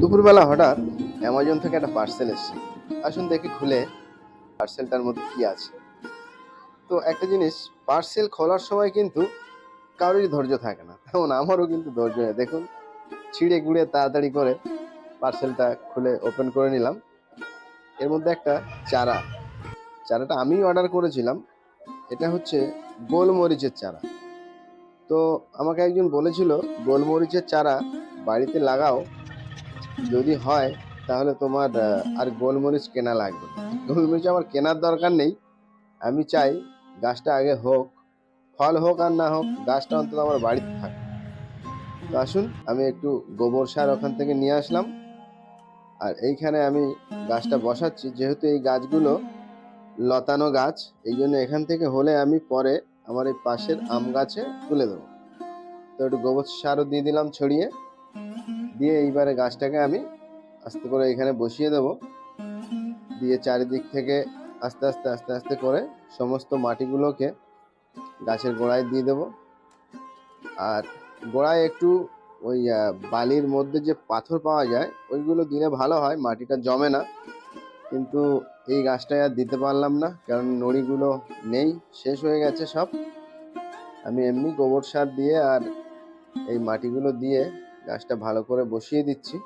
দুপুরবেলা হঠাৎ অ্যামাজন থেকে একটা পার্সেল এসেছে। আসুন দেখি খুলে পার্সেলটার মধ্যে কি আছে। তো একটা জিনিস পার্সেল খোলার সময় কিন্তু কারোরই ধৈর্য থাকে না। তেমন আমারও কিন্তু ধৈর্য নেই। দেখুন, ছিঁড়ে গুঁড়ে তাড়াতাড়ি করে পার্সেলটা খুলে ওপেন করে নিলাম। এর মধ্যে একটা চারা। চারাটা আমি অর্ডার করেছিলাম। এটা হচ্ছে গোলমরিচের চারা। তো আমাকে একজন বলেছিল, গোলমরিচের চারা বাড়িতে লাগাও যদি হয়, তাহলে তোমার আর গোলমরিচ কেনা লাগবে গোলমরিচ আমার কেনার দরকার নেই। আমি চাই গাছটা আগে হোক, ফল হোক আর না হোক, গাছটা অন্তত আমার বাড়িতে থাক। তো আসুন, আমি একটু গোবর সার ওখান থেকে নিয়ে আসলাম। আর এইখানে আমি গাছটা বসাচ্ছি। যেহেতু এই গাছগুলো লতানো গাছ, এই জন্য এখান থেকে হলে আমি পরে আমার এই পাশের আম গাছে তুলে দেবো। তো একটু গোবর সারও দিয়ে দিলাম ছড়িয়ে। দিয়ে এইবারে গাছটাকে আমি আস্তে করে এখানে বসিয়ে দেব। দিয়ে চারিদিক থেকে আস্তে আস্তে আস্তে আস্তে করে সমস্ত মাটিগুলোকে গাছের গোড়ায় দিয়ে দেব। আর গোড়ায় একটু ওই বালির মধ্যে যে পাথর পাওয়া যায়, ওইগুলো দিলে ভালো হয়, মাটিটা জমে না। কিন্তু এই গাছটায় আর দিতে পারলাম না, কারণ নড়িগুলো নেই, শেষ হয়ে গেছে সব। আমি এমনি গোবর সার দিয়ে আর এই মাটিগুলো দিয়ে গাছটা ভালো করে বসিয়ে দিচ্ছি।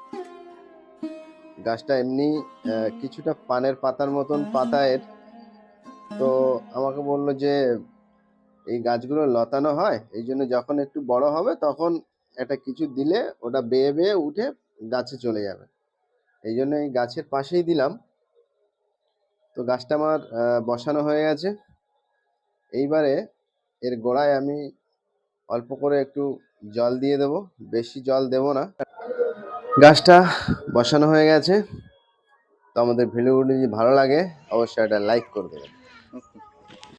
গাছটা এমনি কিছুটা পানের পাতার মতন পাতা এর তো আমাকে বলল যে, এই গাছগুলো লতানো হয়, এই জন্য যখন একটু বড় হবে তখন এটা কিছু দিলে ওটা বেয়ে বেয়ে উঠে গাছে চলে যাবে। এই জন্য এই গাছের পাশেই দিলাম। তো গাছটা আমার বসানো হয়ে গেছে। এইবারে এর গোড়ায় আমি অল্প করে একটু জল দিয়ে দেব, বেশি জল দেব না। গাছটা বসানো হয়ে গেছে। তো আমাদের ভিডিওগুলি যদি ভালো লাগে, অবশ্যই একটা লাইক করে দেবেন।